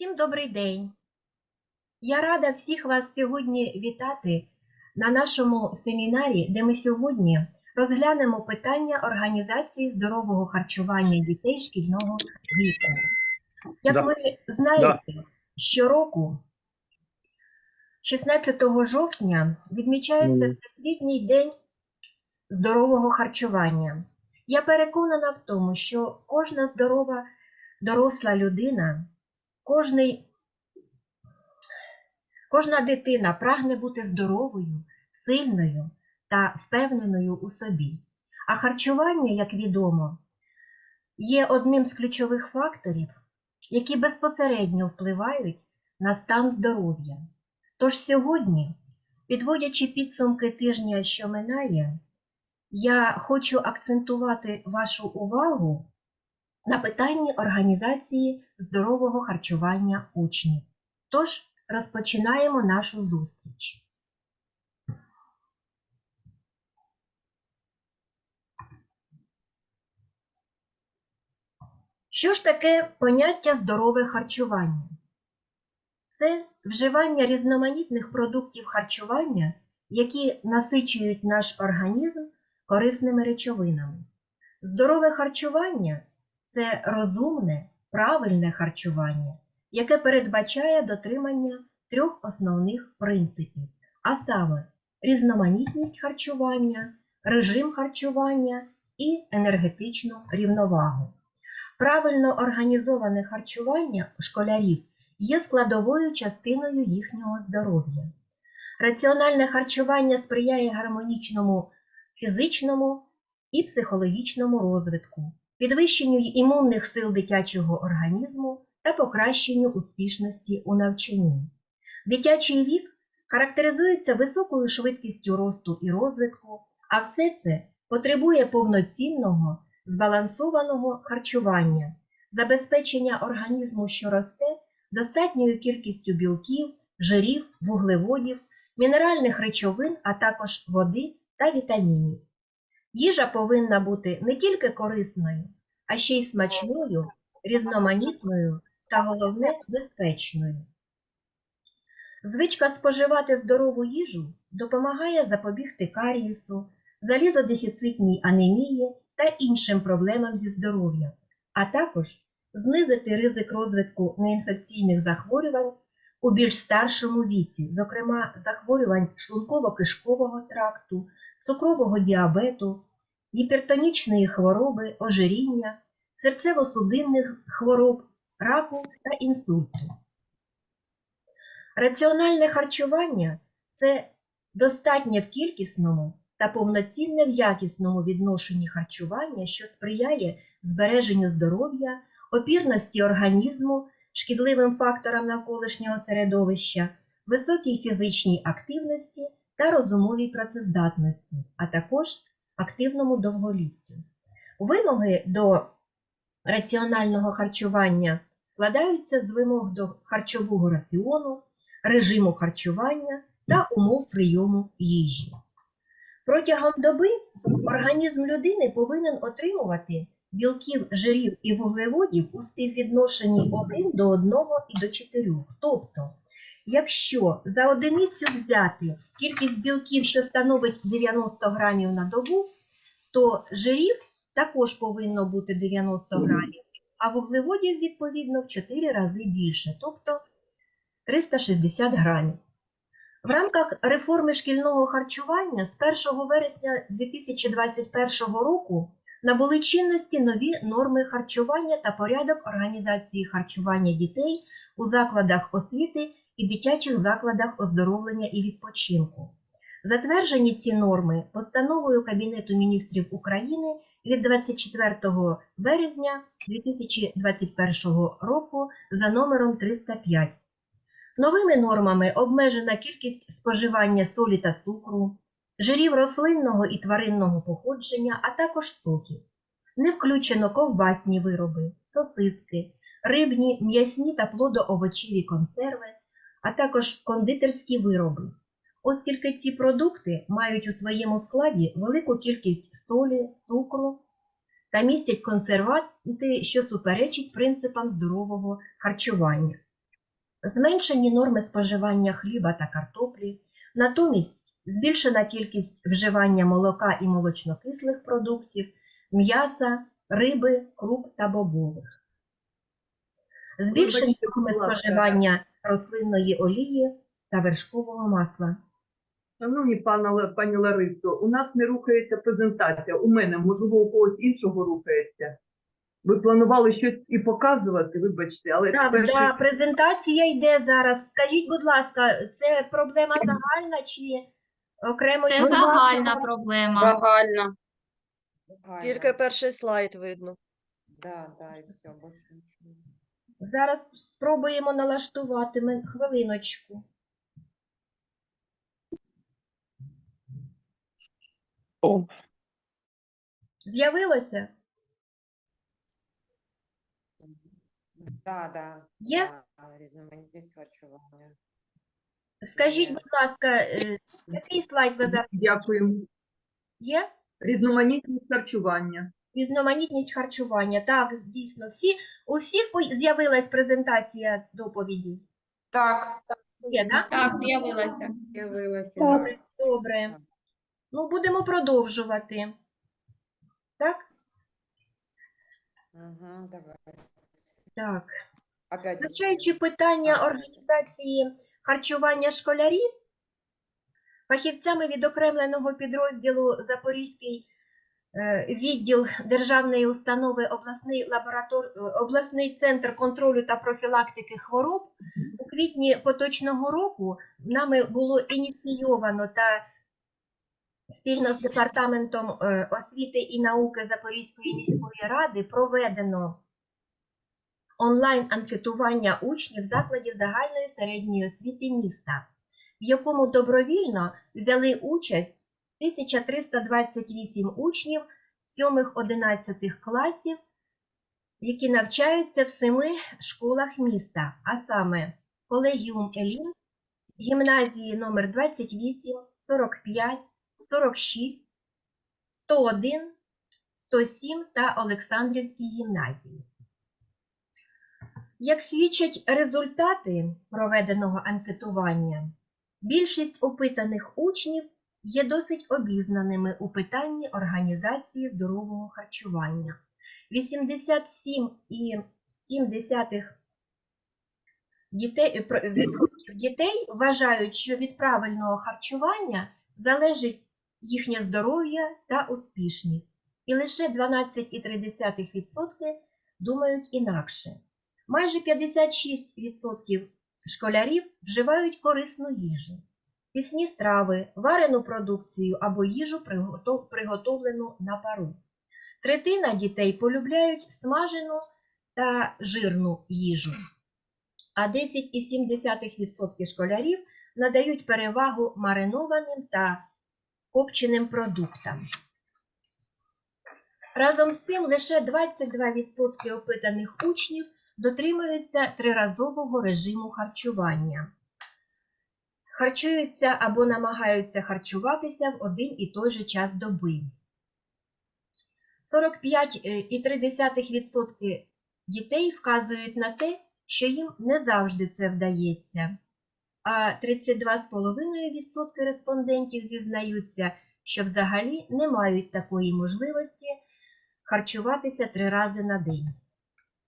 Всім добрий день! Я рада всіх вас сьогодні вітати на нашому семінарі, де ми сьогодні розглянемо питання організації здорового харчування дітей шкільного віку. Як Да. ви знаєте, щороку, 16 жовтня, відмічається. Всесвітній день здорового харчування. Я переконана в тому, що кожна здорова доросла людина, кожний, кожна дитина прагне бути здоровою, сильною та впевненою у собі. А харчування, як відомо, є одним з ключових факторів, які безпосередньо впливають на стан здоров'я. Тож сьогодні, підводячи підсумки тижня, що минає, я хочу акцентувати вашу увагу на питанні організації здорового харчування учнів. Тож розпочинаємо нашу зустріч. Що ж таке поняття здорове харчування? Це вживання різноманітних продуктів харчування, які насичують наш організм корисними речовинами. Здорове харчування це розумне, правильне харчування, яке передбачає дотримання трьох основних принципів, а саме різноманітність харчування, режим харчування і енергетичну рівновагу. Правильно організоване харчування школярів є складовою частиною їхнього здоров'я. Раціональне харчування сприяє гармонічному фізичному і психологічному розвитку, підвищенню імунних сил дитячого організму та покращенню успішності у навчанні. Дитячий вік характеризується високою швидкістю росту і розвитку, а все це потребує повноцінного, збалансованого харчування, забезпечення організму, що росте, достатньою кількістю білків, жирів, вуглеводів, мінеральних речовин, а також води та вітамінів. Їжа повинна бути не тільки корисною, а ще й смачною, різноманітною та головне безпечною. Звичка споживати здорову їжу допомагає запобігти карієсу, залізодефіцитній анемії та іншим проблемам зі здоров'ям, а також знизити ризик розвитку неінфекційних захворювань у більш старшому віці, зокрема захворювань шлунково-кишкового тракту, цукрового діабету, гіпертонічної хвороби, ожиріння, серцево-судинних хвороб, раку та інсульту. Раціональне харчування це достатнє в кількісному та повноцінне в якісному відношенні харчування, що сприяє збереженню здоров'я, опірності організму, шкідливим факторам навколишнього середовища, високій фізичній активності та розумовій працездатності, а також активному довголіттю. Вимоги до раціонального харчування складаються з вимог до харчового раціону, режиму харчування та умов прийому їжі. Протягом доби організм людини повинен отримувати білків, жирів і вуглеводів у співвідношенні 1 до 1 і до 4. Тобто, якщо за одиницю взяти кількість білків, що становить 90 грамів на добу, то жирів також повинно бути 90 грамів, а вуглеводів, відповідно, в 4 рази більше, тобто 360 грамів. В рамках реформи шкільного харчування з 1 вересня 2021 року набули чинності нові норми харчування та порядок організації харчування дітей у закладах освіти і дитячих закладах оздоровлення і відпочинку. Затверджені ці норми постановою Кабінету міністрів України від 24 березня 2021 року за номером 305. Новими нормами обмежена кількість споживання солі та цукру, жирів рослинного і тваринного походження, а також соків. Не включено ковбасні вироби, сосиски, рибні, м'ясні та плодоовочеві консерви, а також кондитерські вироби, оскільки ці продукти мають у своєму складі велику кількість солі, цукру та містять консерванти, що суперечить принципам здорового харчування. Зменшені норми споживання хліба та картоплі, натомість збільшена кількість вживання молока і молочнокислих продуктів, м'яса, риби, круп та бобових. Збільшені норми споживання рослинної олії та вершкового масла. Шановні пана, пані Ларисо, у нас не рухається презентація. У мене, можливо, у когось іншого рухається. Ви планували щось і показувати, вибачте, але Так, перший- да, презентація йде зараз. Скажіть, будь ласка, це проблема загальна чи окремо? Це загальна проблема. Загально. Тільки перший слайд видно. Да, да, і все, більше нічого. Зараз спробуємо налаштувати Мен- хвилиночку. О, З'явилося? Да, да. Є? Да, різноманітність харчування. Скажіть, будь ласка, е, який слайд ви зараз Дякуємо. є? Різноманітність харчування. Різноманітність харчування. Так, дійсно. Всі, у всіх з'явилась презентація доповіді? Так, Є, да? Так, з'явилася. з'явилося. Добре, добре. Ну, будемо продовжувати. Так? Угу, давай. Так. Опять. Вивчаючи питання організації харчування школярів, фахівцями відокремленого підрозділу Запорізький відділ Державної установи обласний, лаборатор... е, обласний центр контролю та профілактики хвороб. У квітні поточного року нами було ініційовано та спільно з департаментом е, освіти і науки Запорізької міської ради проведено онлайн-анкетування учнів закладів загальної середньої освіти міста, в якому добровільно взяли участь 1328 учнів 7-11 класів, які навчаються в семи школах міста, а саме Колегіум Елін, гімназії номер 28, 45, 46, 101, 107 та Олександрівській гімназії. Як свідчать результати проведеного анкетування, більшість опитаних учнів є досить обізнаними у питанні організації здорового харчування. 87,7 дітей, дітей вважають, що від правильного харчування залежить їхнє здоров'я та успішність, і лише 12,3% думають інакше. Майже 56% школярів вживають корисну їжу, пісні страви, варену продукцію або їжу, приготовлену на пару. Третина дітей полюбляють смажену та жирну їжу, а 10,7% школярів надають перевагу маринованим та копченим продуктам. Разом з тим, лише 22% опитаних учнів дотримуються триразового режиму харчування. Харчуються або намагаються харчуватися в один і той же час доби. 45,3% дітей вказують на те, що їм не завжди це вдається. А 32,5% респондентів зізнаються, що взагалі не мають такої можливості харчуватися три рази на день.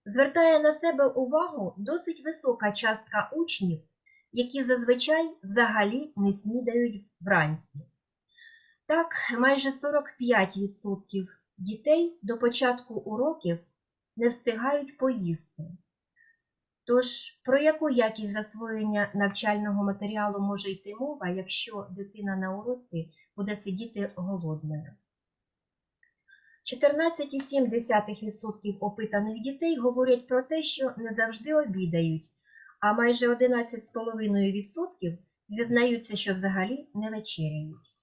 Звертає на себе увагу досить висока частка учнів, які зазвичай взагалі не снідають вранці. Так, майже 45% дітей до початку уроків не встигають поїсти. Тож, про яку якість засвоєння навчального матеріалу може йти мова, якщо дитина на уроці буде сидіти голодною? 14,7% опитаних дітей говорять про те, що не завжди обідають, а майже 11,5% зізнаються, що взагалі не вечеряють.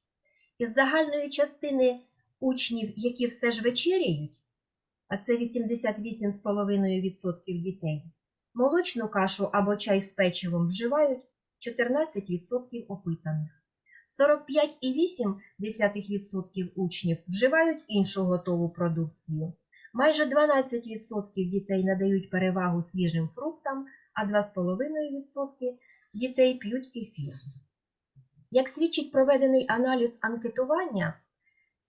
Із загальної частини учнів, які все ж вечеряють, а це 88,5% дітей, молочну кашу або чай з печивом вживають 14% опитаних. 45,8% учнів вживають іншу готову продукцію. Майже 12% дітей надають перевагу свіжим фруктам, а 2,5% дітей п'ють кефір. Як свідчить проведений аналіз анкетування,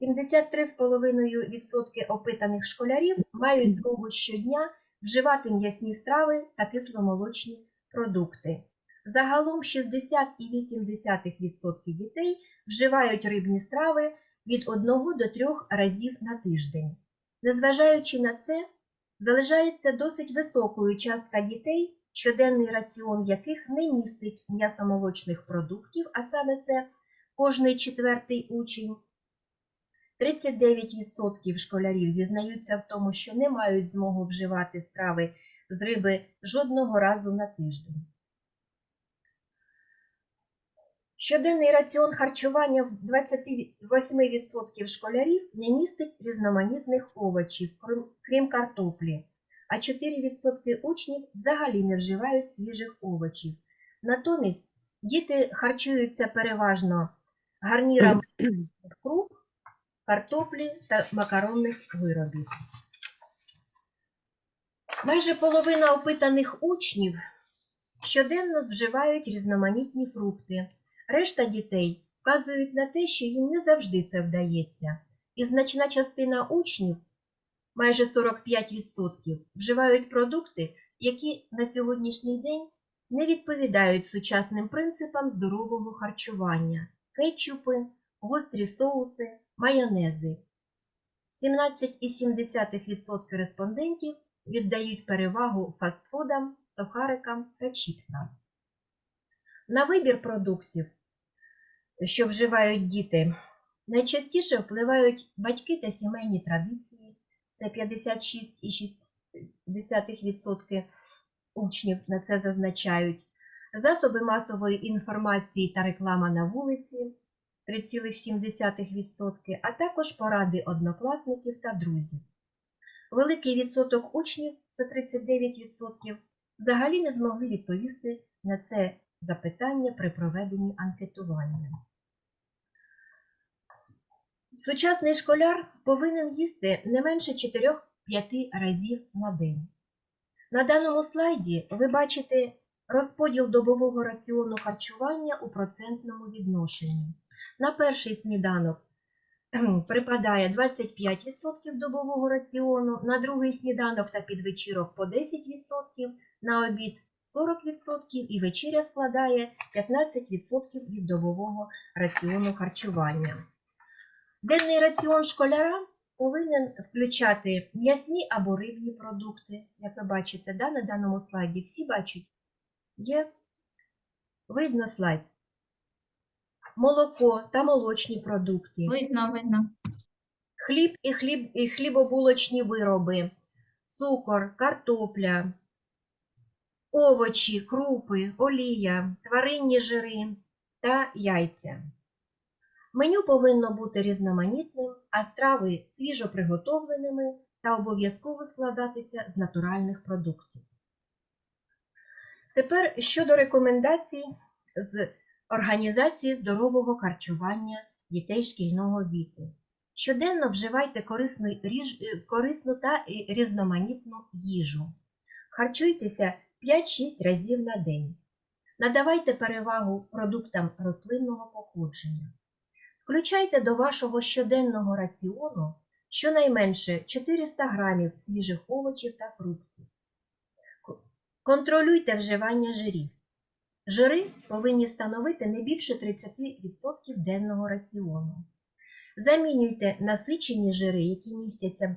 73,5% опитаних школярів мають змогу щодня вживати м'ясні страви та кисломолочні продукти. Загалом 60,8% дітей вживають рибні страви від 1 до 3 разів на тиждень. Незважаючи на це, залишається досить високою частка дітей, щоденний раціон яких не містить м'ясомолочних продуктів, а саме це кожний четвертий учень. 39% школярів зізнаються в тому, що не мають змогу вживати страви з риби жодного разу на тиждень. Щоденний раціон харчування в 28% школярів не містить різноманітних овочів, крім- картоплі, а 4% учнів взагалі не вживають свіжих овочів. Натомість діти харчуються переважно гарнірами круп, картоплі та макаронних виробів. Майже половина опитаних учнів щоденно вживають різноманітні фрукти. Решта дітей вказують на те, що їм не завжди це вдається, і значна частина учнів, майже 45%, вживають продукти, які на сьогоднішній день не відповідають сучасним принципам здорового харчування, кетчупи, гострі соуси, майонези. 17,7% респондентів віддають перевагу фастфудам, сухарикам та чіпсам. На вибір продуктів, що вживають діти, найчастіше впливають батьки та сімейні традиції. Це 56,6% учнів на це зазначають. Засоби масової інформації та реклама на вулиці 3,7%, а також поради однокласників та друзів. Великий відсоток учнів, це 39%, взагалі не змогли відповісти на це запитання при проведенні анкетування. Сучасний школяр повинен їсти не менше 4-5 разів на день. На даному слайді ви бачите розподіл добового раціону харчування у процентному відношенні. На перший сніданок припадає 25% добового раціону, на другий сніданок та підвечірок по 10%, на обід 40% і вечеря складає 15% від добового раціону харчування. Денний раціон школяра повинен включати м'ясні або рибні продукти. Як ви бачите, да, на даному слайді всі бачать, є видно слайд. Молоко та молочні продукти, Видно, видно. хліб і, хліб і хлібобулочні вироби, цукор, картопля, овочі, крупи, олія, тваринні жири та яйця. Меню повинно бути різноманітним, а страви свіжо приготовленими та обов'язково складатися з натуральних продуктів. Тепер щодо рекомендацій з організації здорового харчування дітей шкільного віку. Щоденно вживайте корисну, е, корисну та е, різноманітну їжу. Харчуйтеся 5-6 разів на день. Надавайте перевагу продуктам рослинного походження. Включайте до вашого щоденного раціону щонайменше 400 грамів свіжих овочів та фруктів. Контролюйте вживання жирів. Жири повинні становити не більше 30% денного раціону. Замінюйте насичені жири, які містяться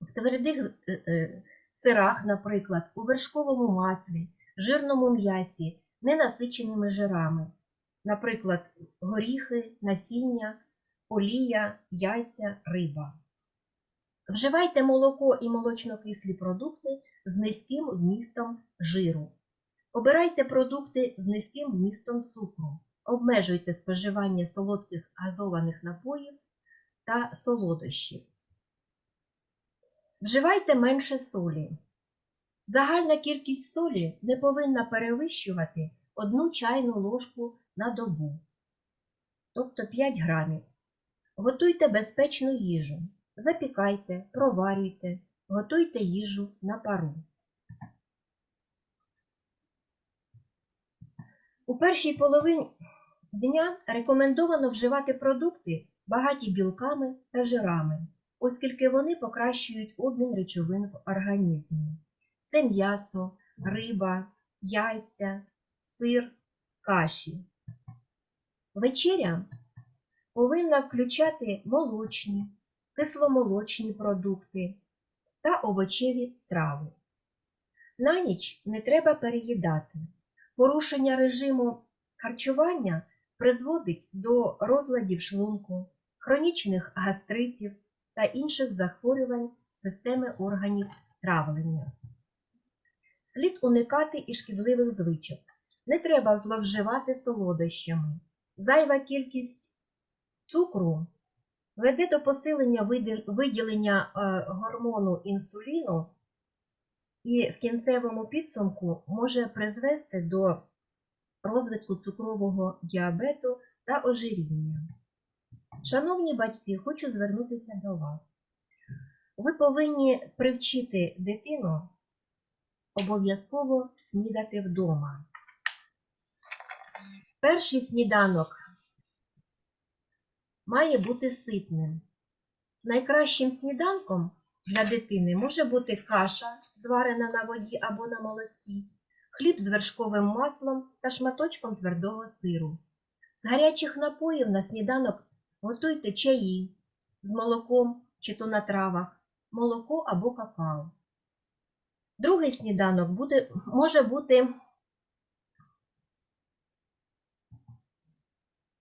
в твердих е, е, сирах, наприклад, у вершковому маслі, жирному м'ясі, ненасиченими жирами, наприклад, горіхи, насіння, олія, яйця, риба. Вживайте молоко і молочнокислі продукти з низьким вмістом жиру. Обирайте продукти з низьким вмістом цукру. Обмежуйте споживання солодких газованих напоїв та солодощів. Вживайте менше солі. Загальна кількість солі не повинна перевищувати 1 чайну ложку на добу, тобто 5 грамів. Готуйте безпечну їжу. Запікайте, проварюйте, готуйте їжу на пару. У першій половині дня рекомендовано вживати продукти, багаті білками та жирами, оскільки вони покращують обмін речовин в організмі. Це м'ясо, риба, яйця, сир, каші. Вечеря повинна включати молочні, кисломолочні продукти та овочеві страви. На ніч не треба переїдати. Порушення режиму харчування призводить до розладів шлунку, хронічних гастритів та інших захворювань системи органів травлення. Слід уникати і шкідливих звичок. Не треба зловживати солодощами. Зайва кількість цукру веде до посилення виділення е, гормону інсуліну і в кінцевому підсумку може призвести до розвитку цукрового діабету та ожиріння. Шановні батьки, хочу звернутися до вас. Ви повинні привчити дитину обов'язково снідати вдома. Перший сніданок має бути ситним. Найкращим сніданком для дитини може бути каша, зварена на воді або на молоці, хліб з вершковим маслом та шматочком твердого сиру. З гарячих напоїв на сніданок готуйте чаї з молоком чи то на травах, молоко або какао. Другий сніданок буде, може бути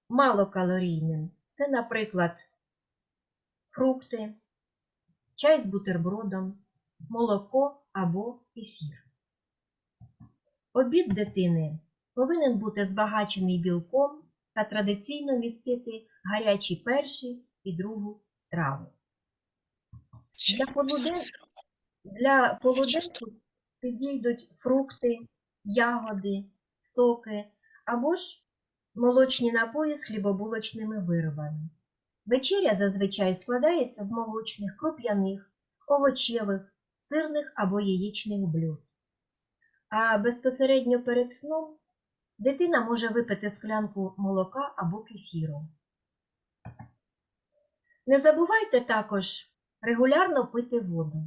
малокалорійним. Це, наприклад, фрукти, чай з бутербродом, молоко або ефір. Обід дитини повинен бути збагачений білком та традиційно містити гарячі перші і другу страву. Для полуден- Для полуденку підійдуть фрукти, ягоди, соки або ж молочні напої з хлібобулочними виробами. Вечеря зазвичай складається з молочних, круп'яних, овочевих, сирних або яєчних блюд. А безпосередньо перед сном дитина може випити склянку молока або кефіру. Не забувайте також регулярно пити воду.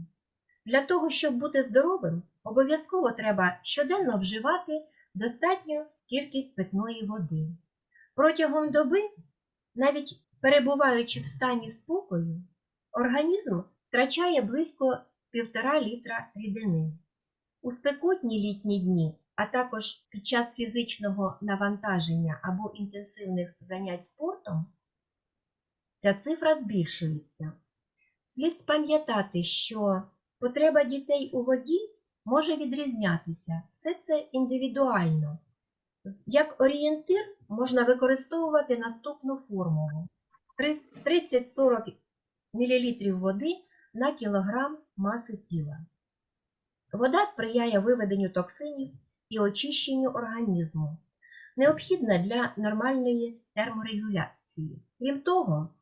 Для того, щоб бути здоровим, обов'язково треба щоденно вживати достатню кількість питної води. Протягом доби, навіть перебуваючи в стані спокою, організм втрачає близько півтора літра рідини. У спекотні літні дні, а також під час фізичного навантаження або інтенсивних занять спортом, ця цифра збільшується. Слід пам'ятати, що потреба дітей у воді може відрізнятися. Все це індивідуально. Як орієнтир можна використовувати наступну формулу: 30-40 мл води на кілограм маси тіла. Вода сприяє виведенню токсинів і очищенню організму, необхідна для нормальної терморегуляції. Крім того,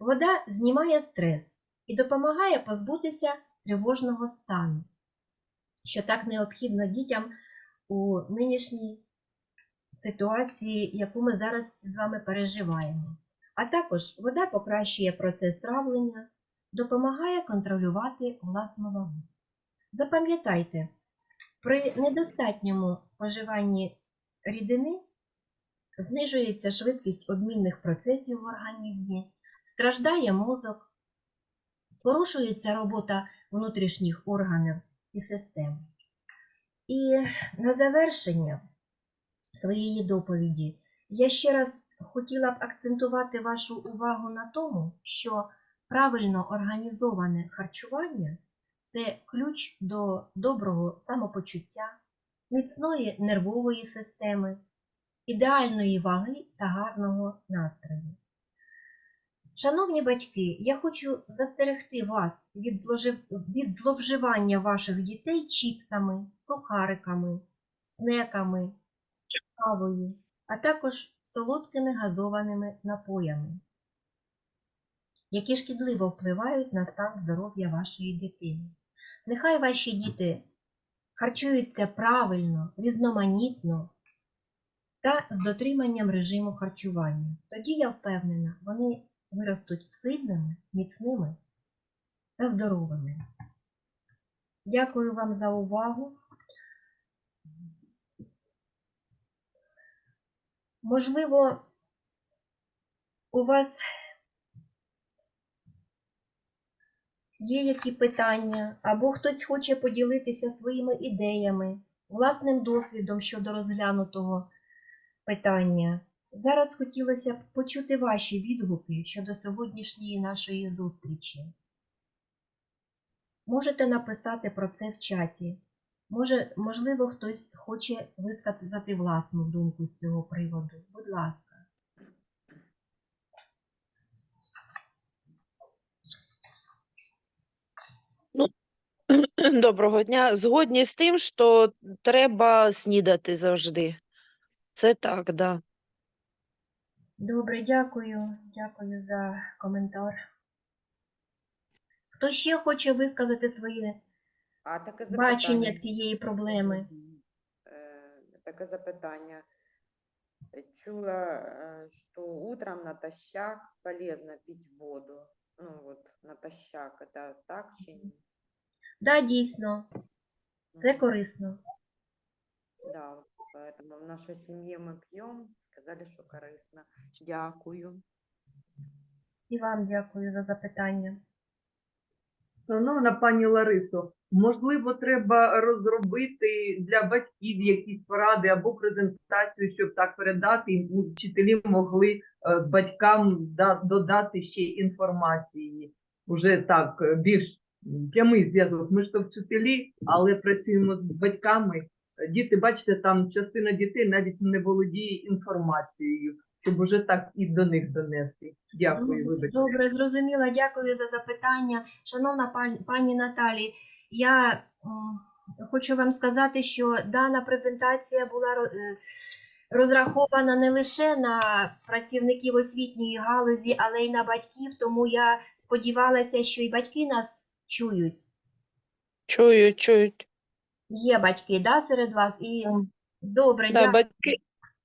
вода знімає стрес і допомагає позбутися тривожного стану, що так необхідно дітям у нинішній ситуації, яку ми зараз з вами переживаємо. А також вода покращує процес травлення, допомагає контролювати власну вагу. Запам'ятайте, при недостатньому споживанні рідини знижується швидкість обмінних процесів в організмі, страждає мозок, порушується робота внутрішніх органів і систем. І на завершення своєї доповіді я ще раз хотіла б акцентувати вашу увагу на тому, що правильно організоване харчування це ключ до доброго самопочуття, міцної нервової системи, ідеальної ваги та гарного настрою. Шановні батьки, я хочу застерегти вас від, від зловживання ваших дітей чіпсами, сухариками, снеками, кавою, а також солодкими газованими напоями, які шкідливо впливають на стан здоров'я вашої дитини. Нехай ваші діти харчуються правильно, різноманітно, та з дотриманням режиму харчування. Тоді я впевнена, вони виростуть сильними, міцними та здоровими. Дякую вам за увагу. Можливо, у вас є які питання, або хтось хоче поділитися своїми ідеями, власним досвідом щодо розглянутого питання. Зараз хотілося б почути ваші відгуки щодо сьогоднішньої нашої зустрічі. Можете написати про це в чаті. Може, можливо, хтось хоче висказати власну думку з цього приводу. Будь ласка. Доброго дня. Згодні з тим, що треба снідати завжди. Це так, да. Добре, дякую. Дякую за коментар. Хто ще хоче висказати своє А таке бачення запитання. цієї проблеми? Е, Таке запитання. Е, Чула, е, що утром натощак полезно пить воду. Ну вот, натощак, это так чи ні? Да, дійсно, це Мгм. корисно. Да, вот поэтому в нашей семье мы пьем, сказали, что корисно. Дякую. І вам дякую за запитання. Шановна пані Ларисо, можливо, треба розробити для батьків якісь поради або презентацію, щоб так передати, і вчителі могли е, батькам да- додати ще інформації. Уже так е, більш прямий зв'язок. Ми ж то вчителі, але працюємо з батьками. Діти, бачите, там частина дітей навіть не володіє інформацією, щоб уже так і до них донести. Дякую, Ну, вибачте. Добре, зрозуміла. Дякую за запитання. Шановна пані Наталі, я хочу вам сказати, що дана презентація була е, розрахована не лише на працівників освітньої галузі, але й на батьків, тому я сподівалася, що і батьки нас чують. Чують, чують. Є батьки, да, серед вас? І добре, Да, дякую. батьки,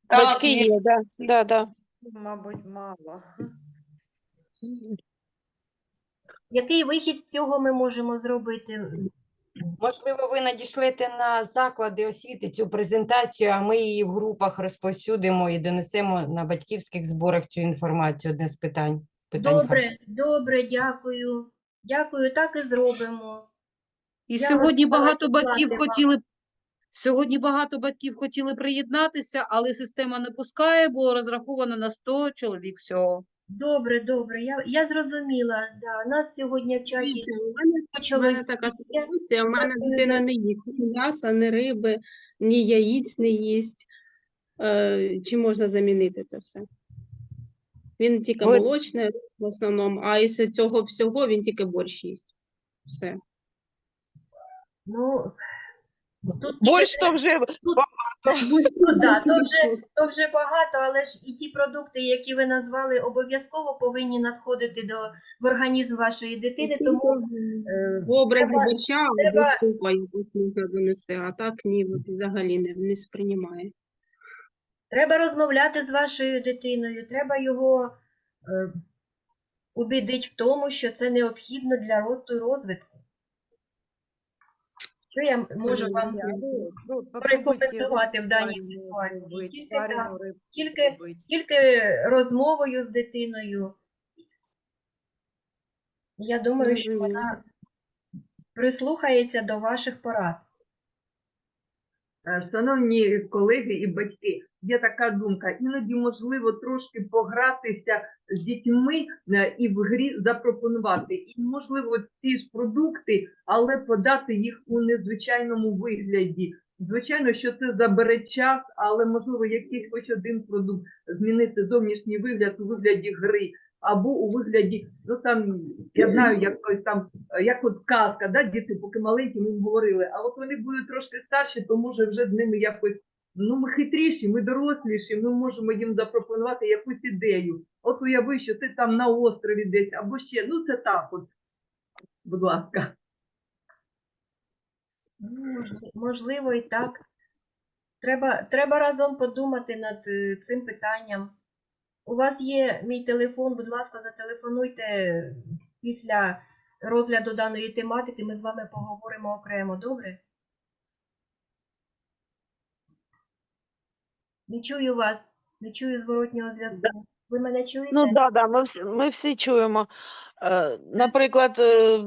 батьки є, да, да, да. Мабуть, мало. Який вихід з цього ми можемо зробити? Можливо, ви надішлете на заклади освіти цю презентацію, а ми її в групах розповсюдимо і донесемо на батьківських зборах цю інформацію. Одне з питань. питань Добре, добре, дякую. Дякую, так і зробимо. І Я сьогодні багато батьків вам. хотіли сьогодні багато батьків хотіли приєднатися, але система не пускає, бо розрахована на 100 чоловік всього. Добре, добре, я, я зрозуміла. Да. Нас сьогодні в чаті Дивіться, у мене, у почали. мене така ситуація, у мене дитина не їсть ні м'яса, ні риби, ні яїць не їсть. Е, Чи можна замінити це все? Він тільки Ви- молочне в основному, а із цього всього він тільки борщ їсть. Все. Ну, Борщ то вже Ну, да, то, вже, то вже багато, але ж і ті продукти, які ви назвали, обов'язково повинні надходити до, в організм вашої дитини, тому е, В образі треба- борща або треба- супа якось можна донести, а так ні, от взагалі не, не сприймає. треба розмовляти з вашою дитиною, треба його е, убідити в тому, що це необхідно для росту і розвитку. Що я можу вам Ну, порекомендувати в даній ситуації? Тільки так, тільки- тільки розмовою з дитиною. Я думаю, що вона прислухається до ваших порад. Е, Шановні колеги і батьки, є така думка, іноді можливо трошки погратися з дітьми е, і в грі запропонувати. І можливо ці ж продукти, але подати їх у незвичайному вигляді. Звичайно, що це забере час, але можливо якийсь хоч один продукт змінити зовнішній вигляд у вигляді гри. Або у вигляді, ну там я знаю, якось там е, як от казка, да, діти, поки маленькі, ми їм говорили, а от вони будуть трошки старші, то може вже з ними якось, ну ми хитріші, ми доросліші, ми можемо їм запропонувати якусь ідею. От уяви, що ти там на острові десь, або ще, ну це так от, будь ласка. Можливо, і так. Треба, треба разом подумати над е, цим питанням. У вас є мій телефон, будь ласка, зателефонуйте після розгляду даної тематики. Ми з вами поговоримо окремо, добре? Не чую вас, не чую зворотнього зв'язку. Ви мене чуєте? Ну да, да, ми всі, ми всі чуємо. Е, Наприклад, е,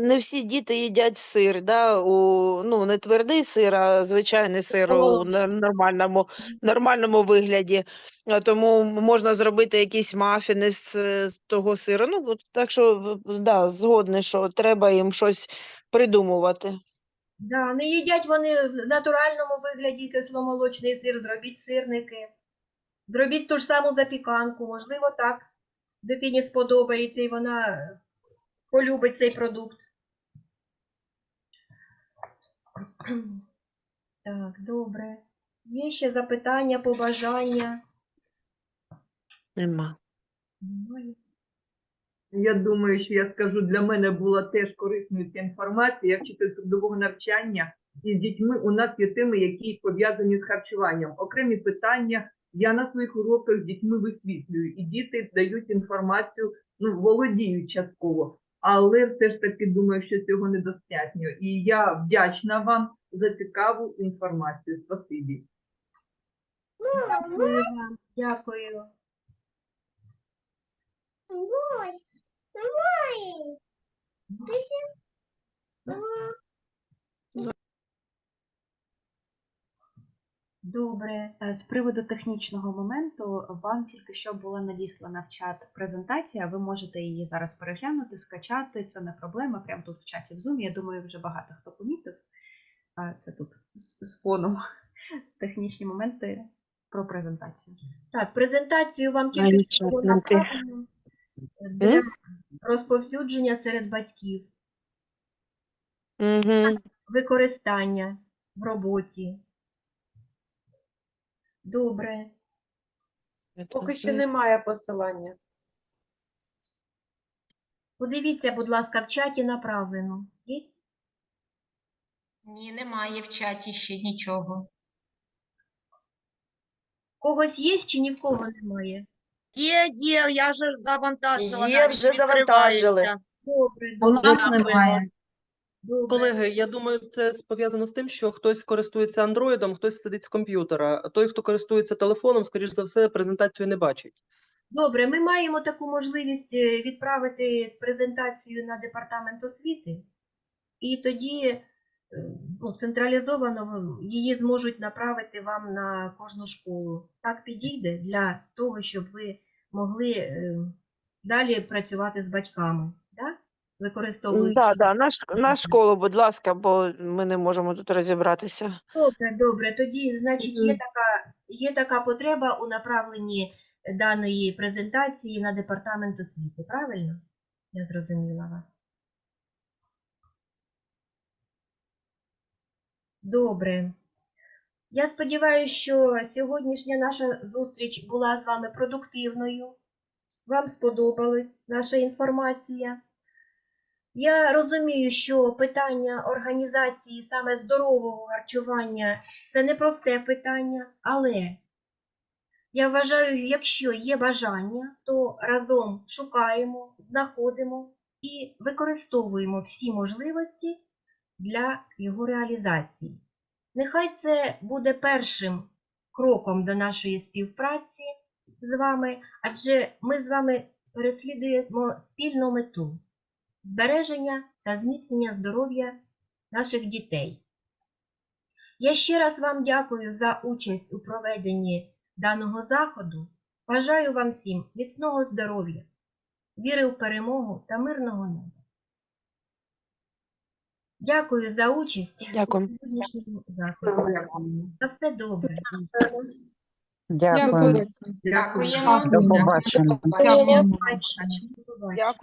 не всі діти їдять сир, да, у, ну, не твердий сир, а звичайний сир у нормальному, нормальному вигляді. Тому можна зробити якісь мафіни з, з того сиру. Ну, так що, да, згодний, що треба їм щось придумувати. Да, не їдять вони в натуральному вигляді кисломолочний сир, зробіть сирники. Зробіть ту ж саму запіканку, можливо, так. Дитині сподобається і вона полюбить цей продукт. Так, добре. Є ще запитання, побажання? Нема. Немає. Я думаю, що я скажу, для мене була теж корисною ця інформація. Я вчитель трудового навчання і з дітьми у нас є теми, які пов'язані з харчуванням. Окремі питання я на своїх уроках з дітьми висвітлюю, і діти дають інформацію, ну володіють частково. Але все ж таки думаю, що цього недостатньо. І я вдячна вам за цікаву інформацію. Спасибі. Дякую вам, дякую. Добре. Е, З приводу технічного моменту вам тільки що була надіслана в чат презентація. Ви можете її зараз переглянути, скачати. Це не проблема. Прямо тут в чаті в Zoom. Я думаю, вже багато хто помітив. Е, Це тут з, з фоном технічні моменти про презентацію. Так, презентацію вам тільки що направлено для розповсюдження серед батьків, Угу. використання в роботі. Добре. Поки що немає посилання. Подивіться, будь ласка, в чаті направлено. Є? Ні, немає в чаті ще нічого. Когось є чи ні в кого немає? Є, є, я вже завантажила. Є, навіть вже завантажили. Добре, У добре. нас немає. добре. Колеги, я думаю, це пов'язано з тим, що хтось користується андроїдом, хтось сидить з комп'ютера. А Той, хто користується телефоном, скоріш за все, презентацію не бачить. Добре, ми маємо таку можливість е, відправити презентацію на департамент освіти, і тоді е, ну, централізовано її зможуть направити вам на кожну школу. Так підійде для того, щоб ви могли е, далі працювати з батьками, да? використовуючи. Да, да, на, на школу, будь ласка, бо ми не можемо тут розібратися. Добре, добре. Тоді, значить, є така, є така потреба у направленні даної презентації на департамент освіти, правильно? Я зрозуміла вас. Добре. Я сподіваюся, що сьогоднішня наша зустріч була з вами продуктивною. Вам сподобалась наша інформація. Я розумію, що питання організації саме здорового харчування це непросте питання, але я вважаю, якщо є бажання, то разом шукаємо, знаходимо і використовуємо всі можливості для його реалізації. Нехай це буде першим кроком до нашої співпраці з вами, адже ми з вами переслідуємо спільну мету збереження та зміцнення здоров'я наших дітей. Я ще раз вам дякую за участь у проведенні даного заходу. Бажаю вам всім міцного здоров'я, віри в перемогу та мирного неба. Дякую за участь Дякую. у сьогоднішньому заході. На все добре. Дякуємо. До побачення. Дякую.